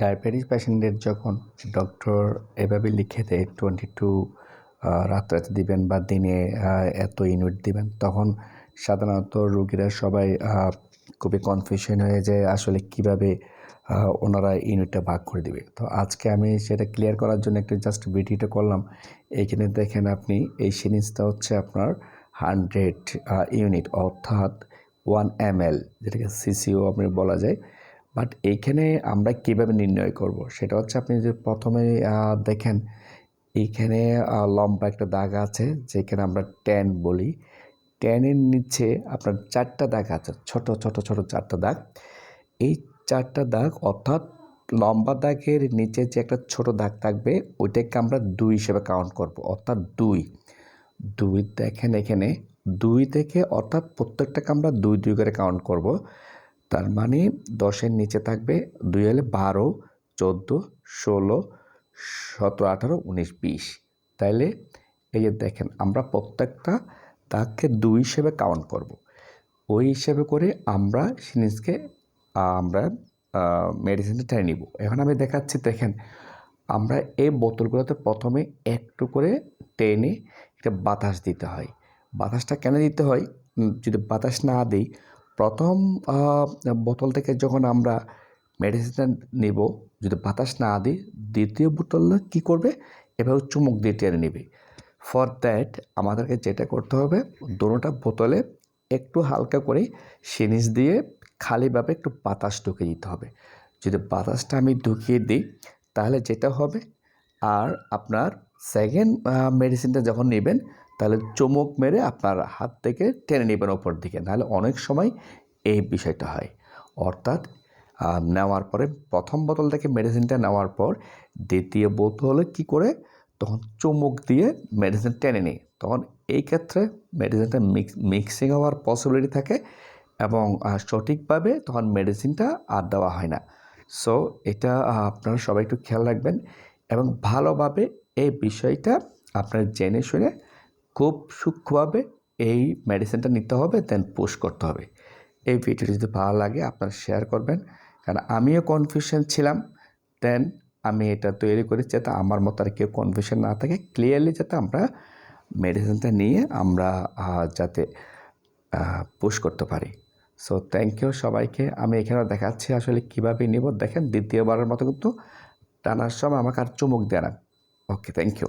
Diabetes পেশেন্টদের যখন doctor এভাবে লিখে দেয় টোয়েন্টি টু রাত্রাতে দিবেন বা দিনে এত ইউনিট দিবেন, তখন সাধারণত রুগীরা সবাই খুবই কনফিউশন হয়ে যায় আসলে কীভাবে ওনারা ইউনিটটা ভাগ করে দিবে। তো আজকে আমি সেটা ক্লিয়ার করার জন্য একটু জাস্ট ভিডিওটা করলাম। এইখানে দেখেন আপনি, এই সিরিজটা হচ্ছে আপনার হান্ড্রেড ইউনিট অর্থাৎ ওয়ান এম এল যেটাকে সিসিও আপনি বলা যায়। বাট এইখানে আমরা কীভাবে নির্ণয় করব? সেটা হচ্ছে আপনি যে প্রথমে দেখেন এইখানে লম্বা একটা দাগ আছে, যেখানে আমরা টেন বলি। টেনের নিচে আপনার চারটা দাগ আছে, ছোট ছোট ছোট চারটা দাগ। এই চারটা দাগ অর্থাৎ লম্বা দাগের নিচে যে একটা ছোট দাগ থাকবে, ওইটাকে আমরা দুই হিসেবে কাউন্ট করব, অর্থাৎ দুই। দুই দেখেন এখানে, দুই থেকে অর্থাৎ প্রত্যেকটাকে আমরা দুই দুই করে কাউন্ট করব। তার মানে দশের নিচে থাকবে দুই হলে বারো, চোদ্দ, ষোলো, সতেরো, আঠারো, উনিশ, বিশ। তাইলে এই যে দেখেন, আমরা প্রত্যেকটা দাগকে দুই হিসেবে কাউন্ট করব। ওই হিসেবে করে আমরা সিরিজকে আমরা মেডিসিনটা টেনে নিব। এখন আমি দেখাচ্ছি, দেখেন, আমরা এই বোতলগুলোতে প্রথমে একটু করে টেনে একটা বাতাস দিতে হয়। বাতাসটা কেন দিতে হয়? যদি বাতাস না দিই প্রথম বোতল থেকে যখন আমরা মেডিসিনটা নেব, যদি বাতাস না দিই, দ্বিতীয় বোতলটা কী করবে? এভাবে চুমুক দিয়ে টেনে নেবে। ফর দ্যাট আমাদেরকে যেটা করতে হবে, দোনোটা বোতলে একটু হালকা করে সিরিজ দিয়ে খালিভাবে একটু বাতাস ঢুকিয়ে দিতে হবে। যদি বাতাসটা আমি ঢুকিয়ে দিই, তাহলে যেটা হবে? আর আপনার সেকেন্ড মেডিসিনটা যখন নেবেন তাহলে চুমুক মেরে আপনার হাত থেকে টেনে নেবেন ওপর দিকে নাহলে অনেক সময় এই বিষয়টা হয়। অর্থাৎ নেওয়ার পরে প্রথম বোতল থেকে মেডিসিনটা নেওয়ার পর দ্বিতীয় বোতলে কি করে? তখন চুমুক দিয়ে মেডিসিন টেনে নিই। তখন এই ক্ষেত্রে মেডিসিনটা মিক্সিং হওয়ার পসিবিলিটি থাকে এবং সঠিকভাবে তখন মেডিসিনটা আর দেওয়া হয় না। সো এটা আপনারা সবাই একটু খেয়াল রাখবেন এবং ভালোভাবে এই বিষয়টা আপনার জেনে শুনে খুব সূক্ষ্মভাবে এই মেডিসিনটা নিতে হবে দেন পুশ করতে হবে। এই ভিডিওটি যদি ভালো লাগে, আপনারা শেয়ার করবেন। কারণ আমিও কনফিউশন ছিলাম দেন আমি এটা তৈরি করি যাতে আমার মতো আর কেউ কনফিউশন না থাকে। ক্লিয়ারলি যাতে আমরা মেডিসিনটা নিয়ে আমরা যাতে পুশ করতে পারি। সো থ্যাংক ইউ সবাইকে। আমি এখানে দেখাচ্ছি আসলে কীভাবে নিব। দেখেন দ্বিতীয়বারের মতো কিন্তু টানার সময় আমাকে আর চুমুক দেয় না। Okay thank you